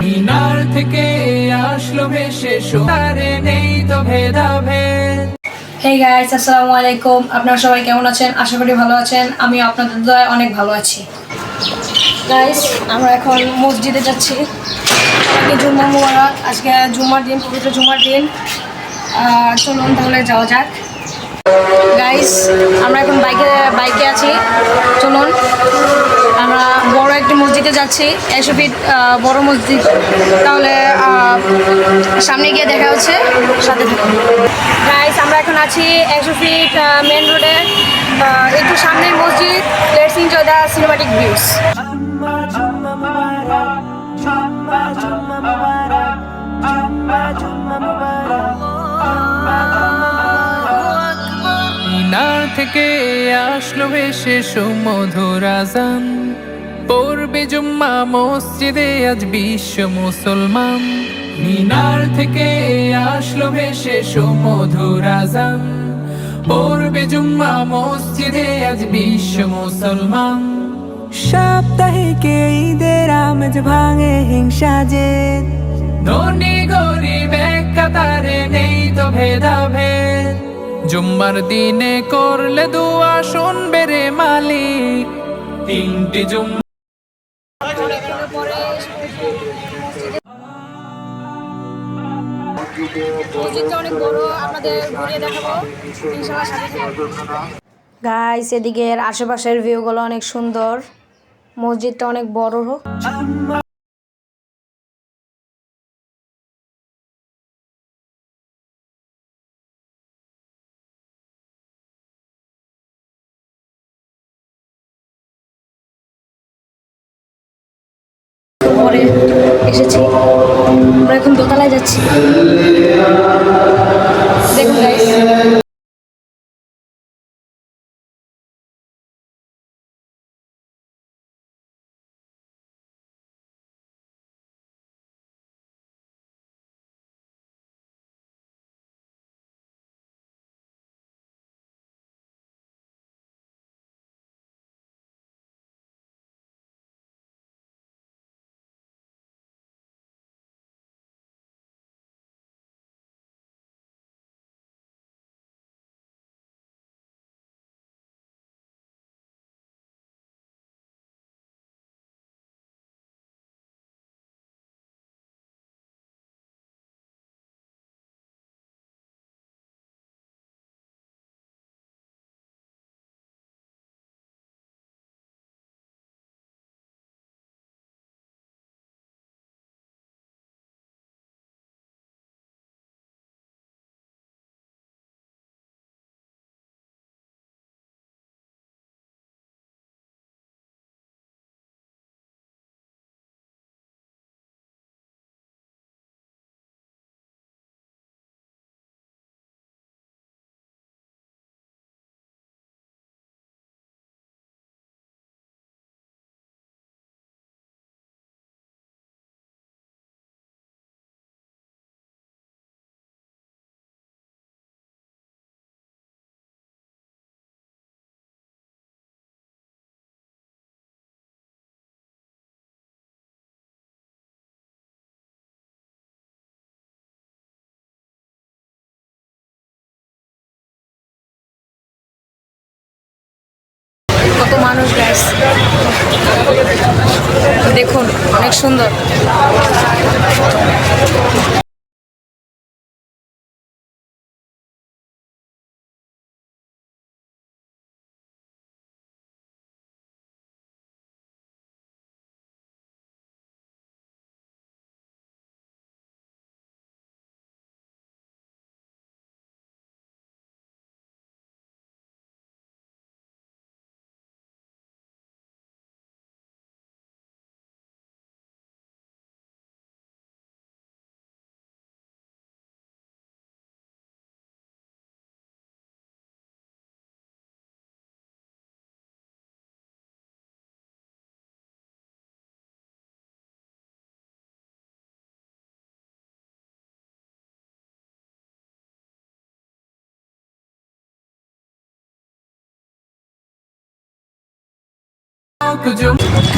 মিনার থেকে আসলো ভেসে সোনারে নেই তো ভেদাভেদ। হে গাইস আসসালামু আলাইকুম। আপনারা সবাই কেমন আছেন? আশা করি ভালো আছেন। আমি আপনাদের দয়া অনেক ভালো আছি। গাইস আমরা এখন মসজিদে যাচ্ছি। আজকে জুম্মা মুবারক। আজকে জুম্মার দিন, পবিত্র জুম্মার দিন। চলুন তাহলে যাওয়া যাক। গাইস আমরা এখন বাইকে বাইকে আছি। চলুন। আমরা বড় একটি মসজিদে যাচ্ছি। একশো ফিট বড় মসজিদ। তাহলে সামনে গিয়ে দেখা হচ্ছে, সাথে গাইস আমরা এখন আছি একশো ফিট মেন রোডে একটু সামনের মসজিদ let's enjoy the cinematic views মিনার থেকে আসলো ভেসে সুমধুর আজান। পড়বে জুম্মা মসজিদে আজ বিশ্ব মুসলমান। মিনার থেকে আসলো ভেসে সুমধুর আজান। পড়বে জুম্মা মসজিদে আজ বিশ্ব মুসলমান। সাপ্তাহিকে ঈদের আমেজ ভাঙে হিংসা যে ধনী গরিব এক কাতারে নেই তো ভেদাভেদ। জুম্মার দিনে করলে দুয়া শুনবে রে মালিক। তিনটি জুম্মা মসজিদটা অনেক বড় আপনাদের ঘুরিয়ে দেখাবো। ইনশাআল্লাহ সাথে গাইস এদিকের আশেপাশের ভিউগুলো অনেক সুন্দর। মসজিদটা অনেক বড় পরে এসেছি। আমরা এখন দোতলায় যাচ্ছি। দেখুন কত মানুষ গ্যাস দেখুন অনেক সুন্দর।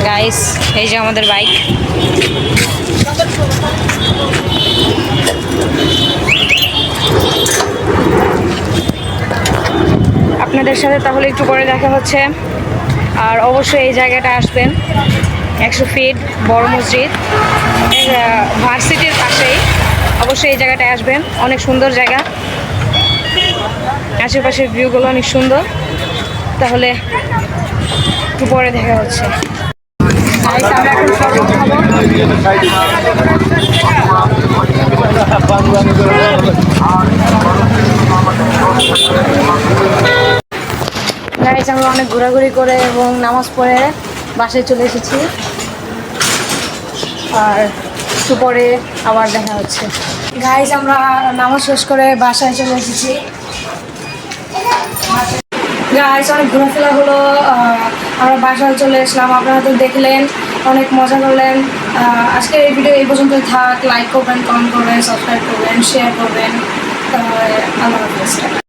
গাইস এই যে আমাদের বাইক আপনাদের সাথে তাহলে একটু পরে দেখা হচ্ছে। আর অবশ্যই এই জায়গাটা আসবেন। একশো ফিট বড় মসজিদ। ভার্সিটির পাশেই। অবশ্যই এই জায়গাটায় আসবেন। অনেক সুন্দর জায়গা। আশেপাশের ভিউগুলো অনেক সুন্দর। তাহলে একটু পরে দেখা হচ্ছে। গাইজ আমরা অনেক ঘোরাঘুরি করে এবং নামাজ পড়ে বাসায় চলে এসেছি। আর একটু পরে আবার দেখা হচ্ছে। গাইজ আমরা নামাজ শেষ করে বাসায় চলে এসেছি। গাছ অনেক ঘোরাফেরা হলো আমরা বাসায় চলে এসলাম আপনারা তো দেখলেন, অনেক মজা করলেন। আজকে এই ভিডিও এই পর্যন্ত থাক। লাইক করবেন কমেন্ট করবেন সাবস্ক্রাইব করবেন শেয়ার করবেন। আল্লাহ হাফিজ।